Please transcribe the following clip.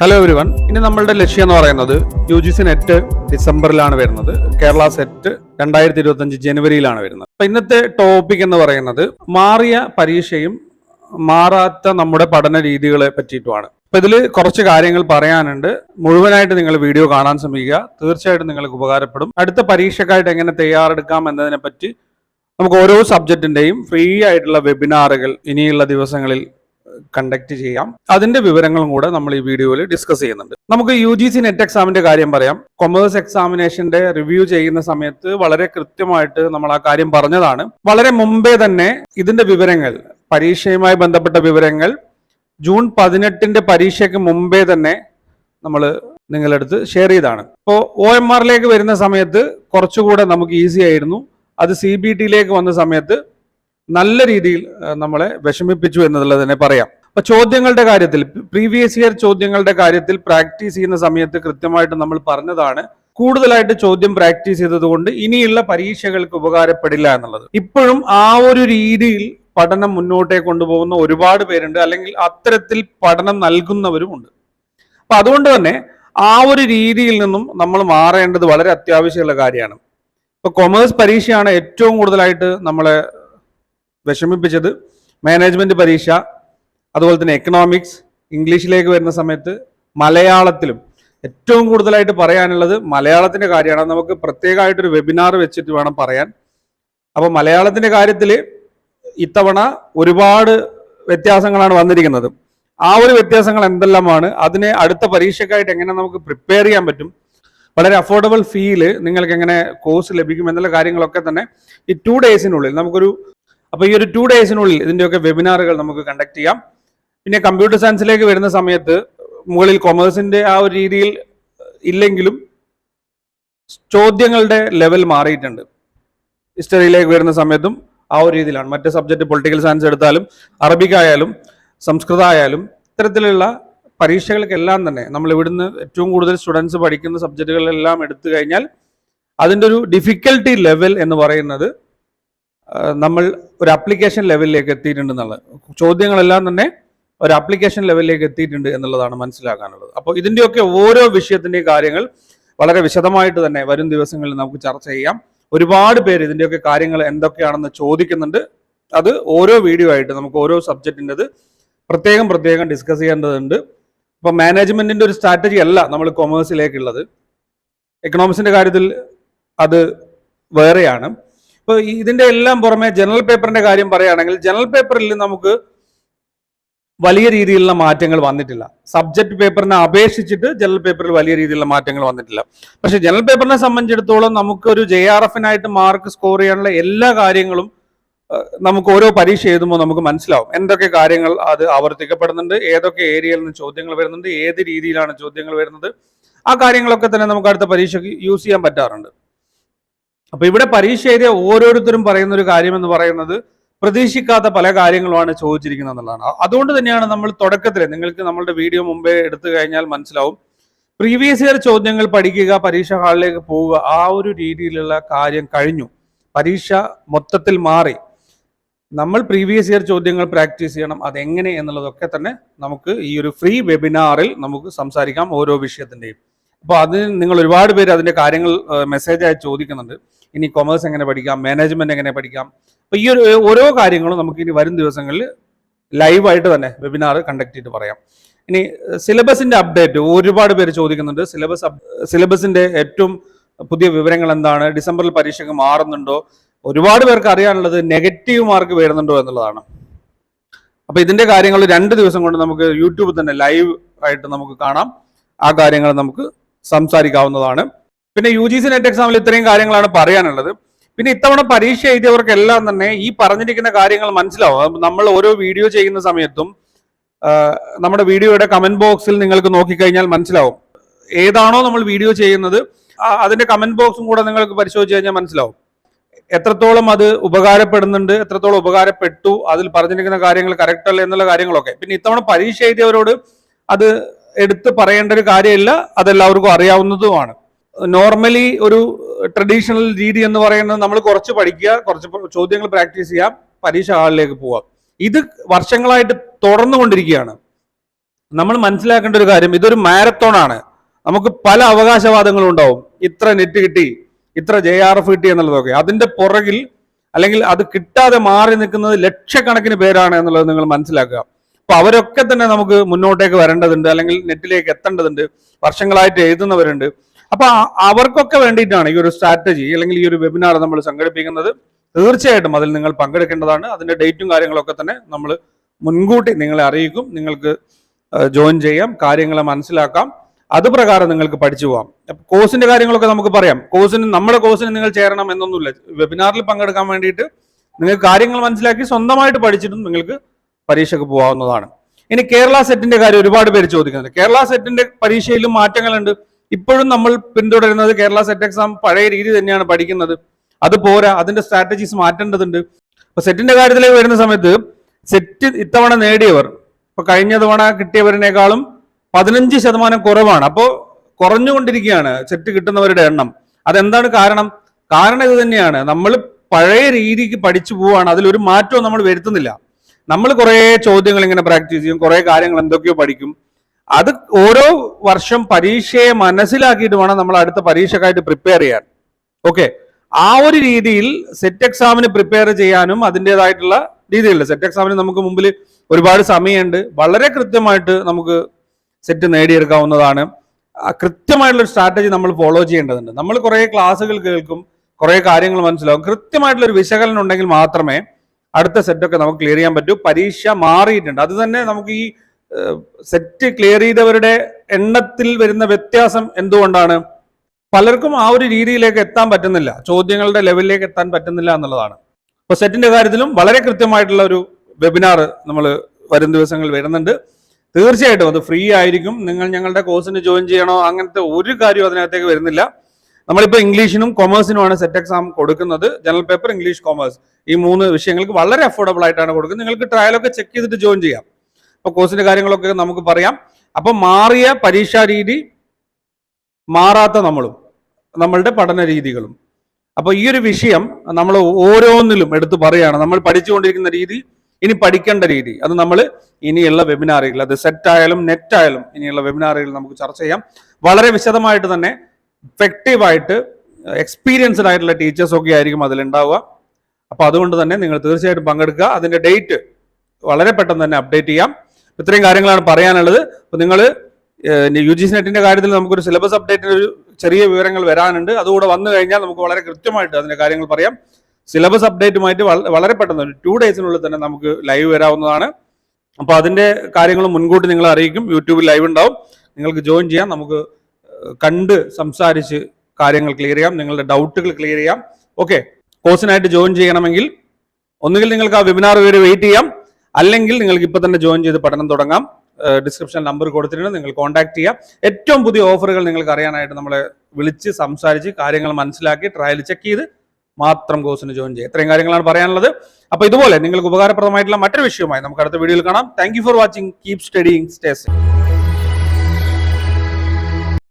Hello every one ഇനി നമ്മളുടെ ലക്ഷ്യം എന്ന് പറയുന്നത് യു ജി സി നെറ്റ് ഡിസംബറിലാണ് വരുന്നത്. കേരള സെറ്റ് രണ്ടായിരത്തി ഇരുപത്തി അഞ്ച് ജനുവരിയിലാണ് വരുന്നത്. അപ്പൊ ഇന്നത്തെ ടോപ്പിക് എന്ന് പറയുന്നത് മാറിയ പരീക്ഷയും മാറാത്ത നമ്മുടെ പഠന രീതികളെ പറ്റിയിട്ടുമാണ്. അപ്പൊ ഇതിൽ കുറച്ച് കാര്യങ്ങൾ പറയാനുണ്ട്. മുഴുവനായിട്ട് നിങ്ങൾ വീഡിയോ കാണാൻ ശ്രമിക്കുക. തീർച്ചയായിട്ടും നിങ്ങൾക്ക് ഉപകാരപ്പെടും. അടുത്ത പരീക്ഷക്കായിട്ട് എങ്ങനെ തയ്യാറെടുക്കാം എന്നതിനെ പറ്റി നമുക്ക് ഓരോ സബ്ജക്റ്റിന്റെയും ഫ്രീ ആയിട്ടുള്ള വെബിനാറുകൾ ഇനിയുള്ള ദിവസങ്ങളിൽ കണ്ടക്ട് ചെയ്യാം. അതിന്റെ വിവരങ്ങളും കൂടെ നമ്മൾ ഈ വീഡിയോയിൽ ഡിസ്കസ് ചെയ്യുന്നുണ്ട്. നമുക്ക് യു ജി സി നെറ്റ് എക്സാമിന്റെ കാര്യം പറയാം. കൊമേഴ്സ് എക്സാമിനേഷന്റെ റിവ്യൂ ചെയ്യുന്ന സമയത്ത് വളരെ കൃത്യമായിട്ട് നമ്മൾ ആ കാര്യം പറഞ്ഞതാണ്. വളരെ മുമ്പേ തന്നെ ഇതിന്റെ വിവരങ്ങൾ പരീക്ഷയുമായി ബന്ധപ്പെട്ട വിവരങ്ങൾ ജൂൺ പതിനെട്ടിന്റെ പരീക്ഷയ്ക്ക് മുമ്പേ തന്നെ നമ്മൾ നിങ്ങളുടെ അടുത്ത് ഷെയർ ചെയ്താണ് ഇപ്പോൾ ഒ എം ആറിലേക്ക് വരുന്ന സമയത്ത് കുറച്ചുകൂടെ നമുക്ക് ഈസി ആയിരുന്നു. അത് സി ബി ടിയിലേക്ക് വന്ന സമയത്ത് നല്ല രീതിയിൽ നമ്മളെ വിഷമിപ്പിച്ചു എന്നുള്ളത് തന്നെ പറയാം. അപ്പൊ ചോദ്യങ്ങളുടെ കാര്യത്തിൽ പ്രീവിയസ് ഇയർ ചോദ്യങ്ങളുടെ കാര്യത്തിൽ പ്രാക്ടീസ് ചെയ്യുന്ന സമയത്ത് കൃത്യമായിട്ട് നമ്മൾ പറഞ്ഞതാണ് കൂടുതലായിട്ട് ചോദ്യം പ്രാക്ടീസ് ചെയ്തതുകൊണ്ട് ഇനിയുള്ള പരീക്ഷകൾക്ക് ഉപകാരപ്പെടില്ല എന്നുള്ളത്. ഇപ്പോഴും ആ ഒരു രീതിയിൽ പഠനം മുന്നോട്ടേ കൊണ്ടുപോകുന്ന ഒരുപാട് പേരുണ്ട് അല്ലെങ്കിൽ അത്തരത്തിൽ പഠനം നൽകുന്നവരുമുണ്ട് അപ്പൊ അതുകൊണ്ട് തന്നെ ആ ഒരു രീതിയിൽ നിന്നും നമ്മൾ മാറേണ്ടത് വളരെ അത്യാവശ്യമുള്ള കാര്യമാണ്. ഇപ്പൊ കൊമേഴ്സ് പരീക്ഷയാണ് ഏറ്റവും കൂടുതലായിട്ട് നമ്മളെ വിഷമിപ്പിച്ചത് മാനേജ്മെന്റ് പരീക്ഷ അതുപോലെ തന്നെ എക്കണോമിക്സ് ഇംഗ്ലീഷിലേക്ക് വരുന്ന സമയത്ത് മലയാളത്തിലും ഏറ്റവും കൂടുതലായിട്ട് പറയാനുള്ളത് മലയാളത്തിന്റെ കാര്യമാണ്. നമുക്ക് പ്രത്യേകമായിട്ടൊരു വെബിനാർ വെച്ചിട്ട് വേണം പറയാൻ. അപ്പോൾ മലയാളത്തിന്റെ കാര്യത്തിൽ ഇത്തവണ ഒരുപാട് വ്യത്യാസങ്ങളാണ് വന്നിരിക്കുന്നത്. ആ ഒരു വ്യത്യാസങ്ങൾ എന്തെല്ലാമാണ്? അതിനെ അടുത്ത പരീക്ഷയ്ക്കായിട്ട് എങ്ങനെ നമുക്ക് പ്രിപ്പയർ ചെയ്യാൻ പറ്റും? വളരെ അഫോർഡബിൾ ഫീൽ നിങ്ങൾക്ക് എങ്ങനെ കോഴ്സ് ലഭിക്കും എന്നുള്ള കാര്യങ്ങളൊക്കെ തന്നെ ഈ ടു ഡേയ്സിനുള്ളിൽ നമുക്കൊരു അപ്പൊ ഈ ഒരു ടു ഡേയ്സിനുള്ളിൽ ഇതിന്റെയൊക്കെ വെബിനാറുകൾ നമുക്ക് കണ്ടക്ട് ചെയ്യാം. പിന്നെ കമ്പ്യൂട്ടർ സയൻസിലേക്ക് വരുന്ന സമയത്ത് മുകളിൽ കൊമേഴ്സിന്റെ ആ ഒരു രീതിയിൽ ഇല്ലെങ്കിലും ചോദ്യങ്ങളുടെ ലെവൽ മാറിയിട്ടുണ്ട്. ഹിസ്റ്ററിയിലേക്ക് വരുന്ന സമയത്തും ആ ഒരു രീതിയിലാണ്. മറ്റ് സബ്ജക്റ്റ് പൊളിറ്റിക്കൽ സയൻസ് എടുത്താലും അറബിക് ആയാലും സംസ്കൃതം ആയാലും ഇത്തരത്തിലുള്ള പരീക്ഷകൾക്കെല്ലാം തന്നെ നമ്മൾ ഇവിടുന്ന് ഏറ്റവും കൂടുതൽ സ്റ്റുഡൻസ് പഠിക്കുന്ന സബ്ജക്റ്റുകളെല്ലാം എടുത്തു കഴിഞ്ഞാൽ അതിന്റെ ഒരു ഡിഫിക്കൽട്ടി ലെവൽ എന്ന് പറയുന്നത് നമ്മൾ ഒരു ആപ്ലിക്കേഷൻ ലെവലിലേക്ക് എത്തിയിട്ടുണ്ട് എന്നുള്ളത് ചോദ്യങ്ങളെല്ലാം തന്നെ ഒരു ആപ്ലിക്കേഷൻ ലെവലിലേക്ക് എത്തിയിട്ടുണ്ട് എന്നുള്ളതാണ് മനസ്സിലാക്കാനുള്ളത്. അപ്പോൾ ഇതിന്റെയൊക്കെ ഓരോ വിഷയത്തിന്റെയും കാര്യങ്ങൾ വളരെ വിശദമായിട്ട് തന്നെ വരും ദിവസങ്ങളിൽ നമുക്ക് ചർച്ച ചെയ്യാം. ഒരുപാട് പേര് ഇതിന്റെയൊക്കെ കാര്യങ്ങൾ എന്തൊക്കെയാണെന്ന് ചോദിക്കുന്നുണ്ട്. അത് ഓരോ വീഡിയോ ആയിട്ട് നമുക്ക് ഓരോ സബ്ജക്റ്റിന്റെത് പ്രത്യേകം പ്രത്യേകം ഡിസ്കസ് ചെയ്യേണ്ടതുണ്ട്. ഇപ്പം മാനേജ്മെന്റിന്റെ ഒരു സ്ട്രാറ്റജി അല്ല നമ്മൾ കൊമേഴ്സിലേക്കുള്ളത് എക്കണോമിക്സിന്റെ കാര്യത്തിൽ അത് വേറെയാണ്. ഇപ്പൊ ഇതിന്റെ എല്ലാം പുറമെ ജനറൽ പേപ്പറിന്റെ കാര്യം പറയുകയാണെങ്കിൽ ജനറൽ പേപ്പറിൽ നമുക്ക് വലിയ രീതിയിലുള്ള മാറ്റങ്ങൾ വന്നിട്ടില്ല. സബ്ജക്ട് പേപ്പറിനെ അപേക്ഷിച്ചിട്ട് ജനറൽ പേപ്പറിൽ വലിയ രീതിയിലുള്ള മാറ്റങ്ങൾ വന്നിട്ടില്ല. പക്ഷെ ജനറൽ പേപ്പറിനെ സംബന്ധിച്ചിടത്തോളം നമുക്ക് ഒരു ജെ ആർ എഫിനായിട്ട് മാർക്ക് സ്കോർ ചെയ്യാനുള്ള എല്ലാ കാര്യങ്ങളും നമുക്ക് ഓരോ പരീക്ഷ എഴുതുമ്പോൾ നമുക്ക് മനസ്സിലാവും. എന്തൊക്കെ കാര്യങ്ങൾ അത് ആവർത്തിക്കപ്പെടുന്നുണ്ട് ഏതൊക്കെ ഏരിയയിൽ നിന്ന് ചോദ്യങ്ങൾ വരുന്നുണ്ട് ഏത് രീതിയിലാണ് ചോദ്യങ്ങൾ വരുന്നത്. ആ കാര്യങ്ങളൊക്കെ തന്നെ നമുക്ക് അടുത്ത പരീക്ഷയ്ക്ക് യൂസ് ചെയ്യാൻ പറ്റാറുണ്ട്. അപ്പൊ ഇവിടെ പരീക്ഷ എഴുതിയ ഓരോരുത്തരും പറയുന്ന ഒരു കാര്യം എന്ന് പറയുന്നത് പ്രതീക്ഷിക്കാത്ത പല കാര്യങ്ങളുമാണ് ചോദിച്ചിരിക്കുന്നത് എന്നുള്ളതാണ്. അതുകൊണ്ട് തന്നെയാണ് നമ്മൾ തുടക്കത്തിൽ നിങ്ങൾക്ക് നമ്മളുടെ വീഡിയോ മുമ്പേ എടുത്തു കഴിഞ്ഞാൽ മനസ്സിലാവും. പ്രീവിയസ് ഇയർ ചോദ്യങ്ങൾ പഠിക്കുക പരീക്ഷ ഹാളിലേക്ക് പോവുക ആ ഒരു രീതിയിലുള്ള കാര്യം കഴിഞ്ഞു. പരീക്ഷ മൊത്തത്തിൽ മാറി. നമ്മൾ പ്രീവിയസ് ഇയർ ചോദ്യങ്ങൾ പ്രാക്ടീസ് ചെയ്യണം അതെങ്ങനെ എന്നുള്ളതൊക്കെ തന്നെ നമുക്ക് ഈ ഒരു ഫ്രീ വെബിനാറിൽ നമുക്ക് സംസാരിക്കാം ഓരോ വിഷയത്തിന്റെയും. അപ്പോൾ അതിന് നിങ്ങൾ ഒരുപാട് പേര് അതിന്റെ കാര്യങ്ങൾ മെസ്സേജായി ചോദിക്കുന്നുണ്ട്. ഇനി കൊമേഴ്സ് എങ്ങനെ പഠിക്കാം മാനേജ്മെന്റ് എങ്ങനെ പഠിക്കാം? അപ്പോൾ ഈ ഒരു ഓരോ കാര്യങ്ങളും നമുക്ക് ഇനി വരും ദിവസങ്ങളിൽ ലൈവായിട്ട് തന്നെ വെബിനാർ കണ്ടക്ട് ചെയ്ത് പറയാം. ഇനി സിലബസിന്റെ അപ്ഡേറ്റ് ഒരുപാട് പേര് ചോദിക്കുന്നുണ്ട്. സിലബസ് സിലബസിന്റെ ഏറ്റവും പുതിയ വിവരങ്ങൾ എന്താണ്? ഡിസംബറിൽ പരീക്ഷയ്ക്ക് മാറുന്നുണ്ടോ? ഒരുപാട് പേർക്ക് അറിയാനുള്ളത് നെഗറ്റീവ് മാർക്ക് വരുന്നുണ്ടോ എന്നുള്ളതാണ്. അപ്പോൾ ഇതിന്റെ കാര്യങ്ങൾ രണ്ട് ദിവസം കൊണ്ട് നമുക്ക് യൂട്യൂബിൽ തന്നെ ലൈവ് ആയിട്ട് നമുക്ക് കാണാം. ആ കാര്യങ്ങൾ നമുക്ക് സംസാരിക്കാവുന്നതാണ്. പിന്നെ യു ജി സി നെറ്റ് എക്സാമിൽ ഇത്രയും കാര്യങ്ങളാണ് പറയാനുള്ളത്. പിന്നെ ഇത്തവണ പരീക്ഷ എഴുതിയവർക്കെല്ലാം തന്നെ ഈ പറഞ്ഞിരിക്കുന്ന കാര്യങ്ങൾ മനസ്സിലാവും. നമ്മൾ ഓരോ വീഡിയോ ചെയ്യുന്ന സമയത്തും നമ്മുടെ വീഡിയോയുടെ കമന്റ് ബോക്സിൽ നിങ്ങൾക്ക് നോക്കിക്കഴിഞ്ഞാൽ മനസ്സിലാവും. ഏതാണോ നമ്മൾ വീഡിയോ ചെയ്യുന്നത് അതിന്റെ കമന്റ് ബോക്സും കൂടെ നിങ്ങൾക്ക് പരിശോധിച്ച് കഴിഞ്ഞാൽ മനസ്സിലാവും. എത്രത്തോളം അത് ഉപകാരപ്പെടുന്നുണ്ട് എത്രത്തോളം ഉപകാരപ്പെട്ടു അതിൽ പറഞ്ഞിരിക്കുന്ന കാര്യങ്ങൾ കറക്റ്റ് അല്ല എന്നുള്ള കാര്യങ്ങളൊക്കെ. പിന്നെ ഇത്തവണ പരീക്ഷ എഴുതിയവരോട് അത് എടുത്ത് പറയേണ്ട ഒരു കാര്യമില്ല. അതെല്ലാവർക്കും അറിയാവുന്നതുമാണ്. നോർമലി ഒരു ട്രഡീഷണൽ രീതി എന്ന് പറയുന്നത് നമ്മൾ കുറച്ച് പഠിക്കുക കുറച്ച് ചോദ്യങ്ങൾ പ്രാക്ടീസ് ചെയ്യാം പരീക്ഷ ഹാളിലേക്ക് പോവാം ഇത് വർഷങ്ങളായിട്ട് തുടർന്നുകൊണ്ടിരിക്കുകയാണ്. നമ്മൾ മനസ്സിലാക്കേണ്ട ഒരു കാര്യം ഇതൊരു മാരത്തോൺ ആണ്. നമുക്ക് പല അവകാശവാദങ്ങളും ഉണ്ടാവും. ഇത്ര നെറ്റ് കിട്ടി ഇത്ര ജെ ആർ എഫ് കിട്ടി എന്നുള്ളതൊക്കെ. അതിന്റെ പുറകിൽ അല്ലെങ്കിൽ അത് കിട്ടാതെ മാറി നിൽക്കുന്നത് ലക്ഷക്കണക്കിന് പേരാണ് എന്നുള്ളത് നിങ്ങൾ മനസ്സിലാക്കുക. അപ്പൊ അവരൊക്കെ തന്നെ നമുക്ക് മുന്നോട്ടേക്ക് വരേണ്ടതുണ്ട് അല്ലെങ്കിൽ നെറ്റിലേക്ക് എത്തേണ്ടതുണ്ട് വർഷങ്ങളായിട്ട് എഴുതുന്നവരുണ്ട്. അപ്പൊ അവർക്കൊക്കെ വേണ്ടിയിട്ടാണ് ഈ ഒരു സ്ട്രാറ്റജി അല്ലെങ്കിൽ ഈ ഒരു വെബിനാർ നമ്മൾ സംഘടിപ്പിക്കുന്നത്. തീർച്ചയായിട്ടും അതിൽ നിങ്ങൾ പങ്കെടുക്കേണ്ടതാണ്. അതിന്റെ ഡേറ്റും കാര്യങ്ങളൊക്കെ തന്നെ നമ്മൾ മുൻകൂട്ടി നിങ്ങളെ അറിയിക്കും. നിങ്ങൾക്ക് ജോയിൻ ചെയ്യാം കാര്യങ്ങളെ മനസ്സിലാക്കാം. അത് പ്രകാരം നിങ്ങൾക്ക് പഠിച്ചു പോകാം കോഴ്സിന്റെ കാര്യങ്ങളൊക്കെ നമുക്ക് പറയാം. കോഴ്സിന് നമ്മുടെ കോഴ്സിന് നിങ്ങൾ ചേരണം എന്നൊന്നുമില്ല. വെബിനാറിൽ പങ്കെടുക്കാൻ വേണ്ടിയിട്ട് നിങ്ങൾക്ക് കാര്യങ്ങൾ മനസ്സിലാക്കി സ്വന്തമായിട്ട് പഠിച്ചിട്ടും നിങ്ങൾക്ക് പരീക്ഷയ്ക്ക് പോകാവുന്നതാണ് ഇനി കേരള സെറ്റിന്റെ കാര്യം ഒരുപാട് പേര് ചോദിക്കുന്നുണ്ട്. കേരള സെറ്റിന്റെ പരീക്ഷയിലും മാറ്റങ്ങളുണ്ട്. ഇപ്പോഴും നമ്മൾ പിന്തുടരുന്നത് കേരള സെറ്റ് എക്സാം പഴയ രീതി തന്നെയാണ് പഠിക്കുന്നത്. അത് പോരാ അതിന്റെ സ്ട്രാറ്റജീസ് മാറ്റേണ്ടതുണ്ട്. അപ്പൊ സെറ്റിന്റെ കാര്യത്തിലേക്ക് വരുന്ന സമയത്ത് സെറ്റ് ഇത്തവണ നേടിയവർ ഇപ്പൊ കഴിഞ്ഞ തവണ കിട്ടിയവരിനേക്കാളും പതിനഞ്ച് ശതമാനം കുറവാണ്. അപ്പോൾ കുറഞ്ഞുകൊണ്ടിരിക്കുകയാണ് സെറ്റ് കിട്ടുന്നവരുടെ എണ്ണം. അതെന്താണ് കാരണം? കാരണം ഇത് തന്നെയാണ്. നമ്മൾ പഴയ രീതിക്ക് പഠിച്ചു പോവാണ്. അതിലൊരു മാറ്റവും നമ്മൾ വരുത്തുന്നില്ല. നമ്മൾ കുറേ ചോദ്യങ്ങൾ ഇങ്ങനെ പ്രാക്ടീസ് ചെയ്യും കുറേ കാര്യങ്ങൾ എന്തൊക്കെയോ പഠിക്കും. അത് ഓരോ വർഷം പരീക്ഷയെ മനസ്സിലാക്കിയിട്ട് വേണം നമ്മൾ അടുത്ത പരീക്ഷക്കായിട്ട് പ്രിപ്പയർ ചെയ്യാൻ. ഓക്കെ ആ ഒരു രീതിയിൽ സെറ്റ് എക്സാമിന് പ്രിപ്പയർ ചെയ്യാനും അതിന്റെതായിട്ടുള്ള രീതിയുണ്ട് സെറ്റ് എക്സാമിന് നമുക്ക് മുമ്പിൽ ഒരുപാട് സമയമുണ്ട്. വളരെ കൃത്യമായിട്ട് നമുക്ക് സെറ്റ് നേടിയെടുക്കാവുന്നതാണ്. കൃത്യമായിട്ടുള്ള സ്ട്രാറ്റജി നമ്മൾ ഫോളോ ചെയ്യേണ്ടതുണ്ട്. നമ്മൾ കുറേ ക്ലാസ്സുകൾ കേൾക്കും കുറേ കാര്യങ്ങൾ മനസ്സിലാവും. കൃത്യമായിട്ടുള്ള ഒരു വിശകലനം ഉണ്ടെങ്കിൽ മാത്രമേ അടുത്ത സെറ്റൊക്കെ നമുക്ക് ക്ലിയർ ചെയ്യാൻ പറ്റും. പരീക്ഷ മാറിയിട്ടുണ്ട്. അത് തന്നെ നമുക്ക് ഈ സെറ്റ് ക്ലിയർ ചെയ്തവരുടെ എണ്ണത്തിൽ വരുന്ന വ്യത്യാസം എന്തുകൊണ്ടാണ്? പലർക്കും ആ ഒരു രീതിയിലേക്ക് എത്താൻ പറ്റുന്നില്ല. ചോദ്യങ്ങളുടെ ലെവലിലേക്ക് എത്താൻ പറ്റുന്നില്ല എന്നുള്ളതാണ്. അപ്പൊ സെറ്റിന്റെ കാര്യത്തിലും വളരെ കൃത്യമായിട്ടുള്ള ഒരു വെബിനാർ നമ്മൾ വരും ദിവസങ്ങളിൽ വരുന്നുണ്ട്. തീർച്ചയായിട്ടും അത് ഫ്രീ ആയിരിക്കും. നിങ്ങൾ ഞങ്ങളുടെ കോഴ്സിന് ജോയിൻ ചെയ്യണോ? അങ്ങനത്തെ ഒരു കാര്യവും അതിനകത്തേക്ക് വരുന്നില്ല. നമ്മളിപ്പോൾ ഇംഗ്ലീഷിനും കൊമേഴ്സിനുമാണ് സെറ്റ് എക്സാം കൊടുക്കുന്നത്. ജനറൽ പേപ്പർ ഇംഗ്ലീഷ് കൊമേഴ്സ് ഈ മൂന്ന് വിഷയങ്ങൾക്ക് വളരെ അഫോർഡബിൾ ആയിട്ടാണ് കൊടുക്കുന്നത്. നിങ്ങൾക്ക് ട്രയലൊക്കെ ചെക്ക് ചെയ്തിട്ട് ജോയിൻ ചെയ്യാം. അപ്പോൾ കോഴ്സിന്റെ കാര്യങ്ങളൊക്കെ നമുക്ക് പറയാം. അപ്പോൾ മാറിയ പരീക്ഷാ രീതി മാറാത്ത നമ്മളും നമ്മളുടെ പഠന രീതികളും. അപ്പോൾ ഈ ഒരു വിഷയം നമ്മൾ ഓരോന്നിലും എടുത്തു പറയുകയാണ്. നമ്മൾ പഠിച്ചുകൊണ്ടിരിക്കുന്ന രീതി ഇനി പഠിക്കേണ്ട രീതി. അത് നമ്മൾ ഇനിയുള്ള വെബിനാറുകൾ അത് സെറ്റ് ആയാലും നെറ്റ് ആയാലും ഇനിയുള്ള വെബിനാറുകൾ നമുക്ക് ചർച്ച ചെയ്യാം. വളരെ വിശദമായിട്ട് തന്നെ ആയിട്ട് എക്സ്പീരിയൻസ്ഡ് ആയിട്ടുള്ള ടീച്ചേഴ്സ് ഒക്കെ ആയിരിക്കും അതിലുണ്ടാവുക. അപ്പോൾ അതുകൊണ്ട് തന്നെ നിങ്ങൾ തീർച്ചയായിട്ടും പങ്കെടുക്കുക. അതിന്റെ ഡേറ്റ് വളരെ പെട്ടെന്ന് തന്നെ അപ്ഡേറ്റ് ചെയ്യാം. ഇത്രയും കാര്യങ്ങളാണ് പറയാനുള്ളത്. അപ്പോൾ നിങ്ങൾ യു ജി സി നെറ്റിന്റെ കാര്യത്തിൽ നമുക്കൊരു സിലബസ് അപ്ഡേറ്റിന്റെ ഒരു ചെറിയ വിവരങ്ങൾ വരാനുണ്ട്. അതുകൂടെ വന്നു കഴിഞ്ഞാൽ നമുക്ക് വളരെ കൃത്യമായിട്ട് അതിന്റെ കാര്യങ്ങൾ പറയാം. സിലബസ് അപ്ഡേറ്റുമായിട്ട് വള- വളരെ പെട്ടെന്ന് ഒരു ടു ഡേയ്സിനുള്ളിൽ തന്നെ നമുക്ക് ലൈവ് വരാവുന്നതാണ്. അപ്പോൾ അതിന്റെ കാര്യങ്ങൾ മുൻകൂട്ടി നിങ്ങൾ അറിയിക്കും. യൂട്യൂബിൽ ലൈവ് ഉണ്ടാവും. നിങ്ങൾക്ക് ജോയിൻ ചെയ്യാം. നമുക്ക് കണ്ട് സംസാരിച്ച് കാര്യങ്ങൾ ക്ലിയർ ചെയ്യാം. നിങ്ങളുടെ ഡൗട്ടുകൾ ക്ലിയർ ചെയ്യാം. ഓക്കെ കോഴ്സിനായിട്ട് ജോയിൻ ചെയ്യണമെങ്കിൽ ഒന്നുകിൽ നിങ്ങൾക്ക് ആ വെബിനാർ വരെ വെയിറ്റ് ചെയ്യാം. അല്ലെങ്കിൽ നിങ്ങൾക്ക് ഇപ്പൊ തന്നെ ജോയിൻ ചെയ്ത് പഠനം തുടങ്ങാം. ഡിസ്ക്രിപ്ഷൻ നമ്പർ കൊടുത്തിട്ടുണ്ട്. നിങ്ങൾ കോൺടാക്ട് ചെയ്യാം. ഏറ്റവും പുതിയ ഓഫറുകൾ നിങ്ങൾക്ക് അറിയാനായിട്ട് നമ്മളെ വിളിച്ച് സംസാരിച്ച് കാര്യങ്ങൾ മനസ്സിലാക്കി ട്രയൽ ചെക്ക് ചെയ്ത് മാത്രം കോഴ്സിന് ജോയിൻ ചെയ്യുക. ഇത്രയും കാര്യങ്ങളാണ് പറയാനുള്ളത്. അപ്പൊ ഇതുപോലെ നിങ്ങൾക്ക് ഉപകാരപ്രദമായിട്ടുള്ള മറ്റൊരു വിഷയമായി നമുക്ക് അടുത്ത വീഡിയോയിൽ കാണാം. Thank for watching keep studying stay safe